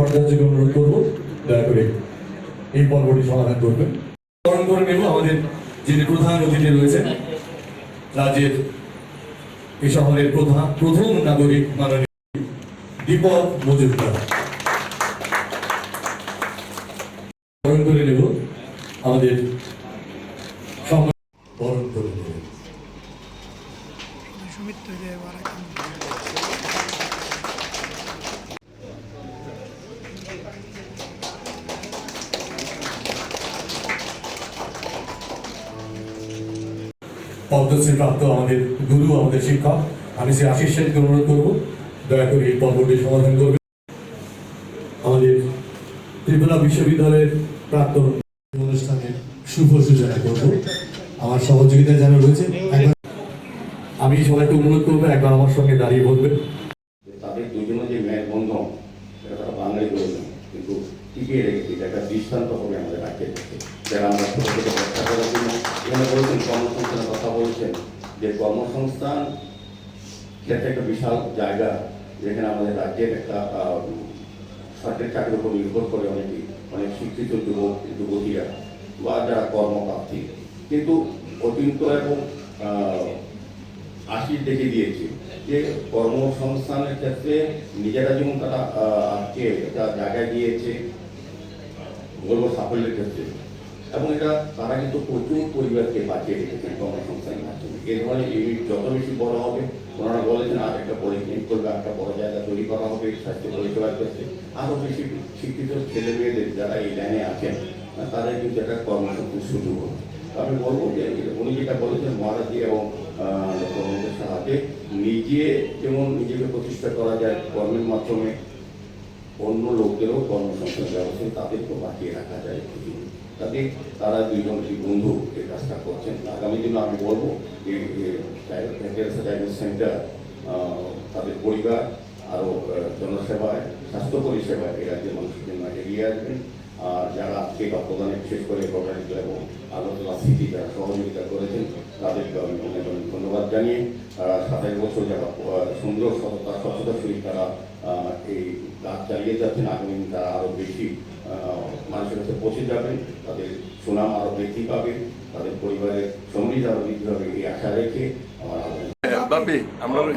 ভট্টাচার্যকে অনুরোধ করব, দয়া করে এই পর্বটি সমাধান করবেন। স্মরণ করে নেব, আমাদের যিনি প্রধান অতিথি রয়েছেন, রাজ্যের এই শহরের প্রধান, প্রথম নাগরিক মাননীয় দীপক মজুমদার। স্মরণ করে নেব, আমাদের সম- বরণ করে নেব। সুমিত্র জয় বারাকান পদ্মশ্রী প্রাপ্ত আমাদের গুরু, আমাদের শিক্ষক, আমি শ্রী আশিস অনুরোধ করব, দয়া করে এই পর্বটি সমাধান করবে আমাদের ত্রিপুরা বিশ্ববিদ্যালয়ের প্রাক্তন অনুষ্ঠানের শুভ সূচনা করব। আমার সহযোগিতা যারা রয়েছে আমি সবাইকে অনুরোধ করব, একবার আমার সঙ্গে দাঁড়িয়ে বলবেন। তাদের দুজনে যে ন্যায় বন্ধন এটা তারা বাঙালি কিন্তু টিকিয়ে রেখেছে একটা দৃষ্টান্ত হবে আমাদের কাছে যারা আমরা ছোট ব্যবসা করার জন্য এখানে বলেছেন কর্মসংস্থানের কথা বলছেন, যে কর্মসংস্থান ক্ষেত্রে একটা বিশাল জায়গা, যেখানে আমাদের রাজ্যের একটা সরকারি চাকরির উপর নির্ভর করে অনেকে, অনেক শিক্ষিত যুবক, যুবতীরা বা যারা কর্মপ্রার্থী। কিন্তু অতীত এবং আশিস দেখে দিয়েছে। যে কর্মসংস্থানের ক্ষেত্রে নিজেরা যেমন তারা আজকে একটা জায়গায় দিয়েছে, বলব সাফল্যের ক্ষেত্রে। এবং এটা তারা কিন্তু প্রচুর পরিবারকে বাঁচিয়ে রেখেছেন কর্মসংস্থানের মাধ্যমে। এই ধরনের ইউনিট যত বেশি বড় হবে, ওনারা বলেছেন আর একটা পলিক্লিনিক করবে একটা বড় জায়গা তৈরি করা হবে, স্বাস্থ্য পরিষেবার ক্ষেত্রে। আরও বেশি শিক্ষিত ছেলে মেয়েদের যারা এই লাইনে আছেন, তাদের কিন্তু একটা কর্মসংস্থান সুযোগ হবে। আমি বলব যে উনি যেটা বলেছেন মহারাজি এবং সাহায্যে নিজে যেমন নিজেকে প্রতিষ্ঠা করা যায় কর্মের মাধ্যমে, অন্য লোকদেরও কর্মসংস্থান ব্যবস্থা তাদেরকেও বাঁচিয়ে রাখা যায়। তাতে তারা দুইজন কি বন্ধু এই কাজটা করছেন। আগামী দিনে আমি বলব যে ডায়াগনোস সেন্টার তাদের পরিবার, আরও জনসেবায় স্বাস্থ্য পরিষেবায় এই রাজ্যের মানুষের জন্য এগিয়ে আসবেন। যারা আজকে রক্তদানে বিশেষ করে ক্লাব এবং আগরতলা সিটি যারা সহযোগিতা করেছেন তাদেরকে আমি অনেক অনেক ধন্যবাদ জানিয়ে সাতাশ বছর যারা সুন্দর সততা স্বচ্ছতা সহিত তারা আহ, এই কাজ চালিয়ে যাচ্ছেন। আগামী দিন তারা আরও বেশি মানুষের কাছে পৌঁছে যাবেন তাদের সুনাম আরও বৃদ্ধি পাবে তাদের পরিবারের সমৃদ্ধি আরও বৃদ্ধি পাবে এই আশা রেখে আমার আমরা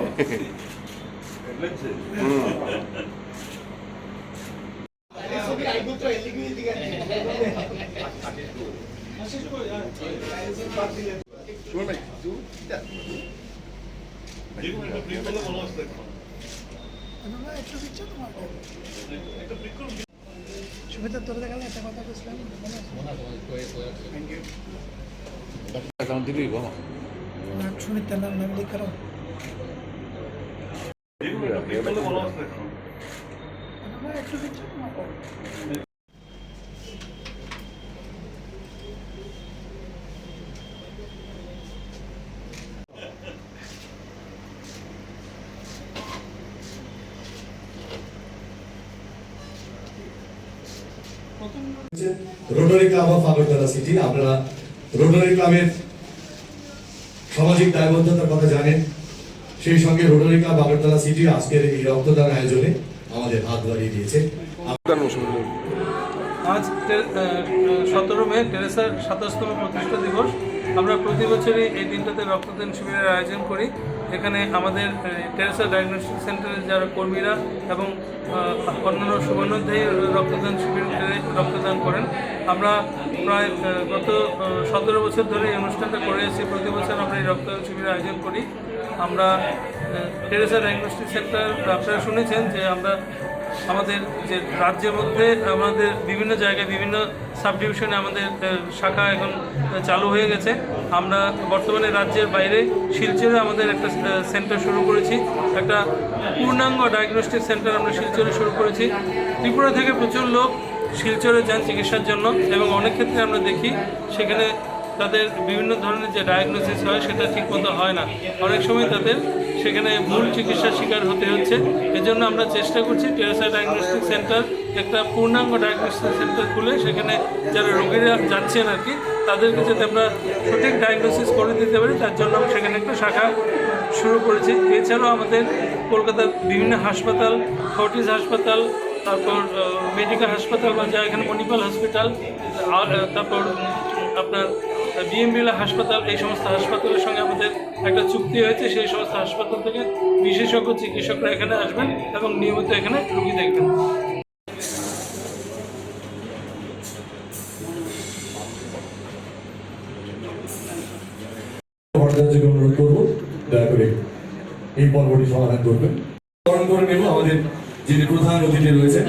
সুমিত্র তোর দেখা একটা কথা বলছিলাম অ্যাকাউন্ট দিবি নাম সুমিত্রার নাম নাম লিখ করো একটু Rotary club of Agartala city আপনারা রোটারি ক্লাবের সামাজিক দায়বদ্ধতার কথা জানেন। সেই সঙ্গে রোটারি ক্লাব আগরতলা সিটি আজকের এই রক্তদান আয়োজনে আমাদের হাত বাড়িয়ে দিয়েছে। আজ সতেরো মে টেরেসার সাতাশতম প্রতিষ্ঠা দিবস। আমরা প্রতি বছরই এই দিনটাতে রক্তদান শিবিরের আয়োজন করি। এখানে আমাদের টেরেসা ডায়াগনস্টিক সেন্টারের যারা কর্মীরা এবং অন্যান্য সুবর্ণোধ্যায়ী রক্তদান শিবিরে রক্তদান করেন। আমরা প্রায় গত সতেরো বছর ধরে এই অনুষ্ঠানটা করে এসেছি। প্রতি বছর আমরা এই রক্তদান শিবিরের আয়োজন করি। আমরা টেরেসা ডায়াগনস্টিক সেন্টার আপনারা শুনেছেন যে আমরা আমাদের যে রাজ্যের মধ্যে আমাদের বিভিন্ন জায়গায় বিভিন্ন সাব ডিভিশনে আমাদের শাখা এখন চালু হয়ে গেছে। আমরা বর্তমানে রাজ্যের বাইরে শিলচরে আমাদের একটা সেন্টার শুরু করেছি। একটা পূর্ণাঙ্গ ডায়াগনস্টিক সেন্টার আমরা শিলচরে শুরু করেছি। ত্রিপুরা থেকে প্রচুর লোক শিলচরে যান চিকিৎসার জন্য এবং অনেক ক্ষেত্রে আমরা দেখি সেখানে তাদের বিভিন্ন ধরনের যে ডায়াগনোসিস হয় সেটা ঠিকমতো হয় না। অনেক সময় তাদের সেখানে ভুল চিকিৎসার শিকার হতে হচ্ছে। এজন্য আমরা চেষ্টা করছি টেরেসা ডায়াগনস্টিক সেন্টার একটা পূর্ণাঙ্গ ডায়াগনস্টিক সেন্টার খুলে সেখানে যারা রোগীরা যাচ্ছেন আর কি, তাদেরকে যাতে আমরা সঠিক ডায়াগনোসিস করে দিতে পারি, তার জন্য আমরা সেখানে একটা শাখা শুরু করেছি। এছাড়াও আমাদের কলকাতার বিভিন্ন হাসপাতাল ফর্টিস হাসপাতাল, তারপর মেডিকেল হাসপাতাল বা যা এখানে মণিপাল হসপিটাল আর, তারপর আপনার বিএমবিলা হাসপাতাল, এই সমস্ত হাসপাতালের সঙ্গে আমাদের একটা চুক্তি হয়েছে, সেই সমস্ত হাসপাতাল থেকে বিশেষজ্ঞ চিকিৎসকরা এখানে আসবেন এবং নিয়মিত এখানে রুগী দেখবেন। এই পর্বটি সমাধান করবেন। স্মরণ করে নেব আমাদের যিনি প্রধান অতিথি রয়েছেন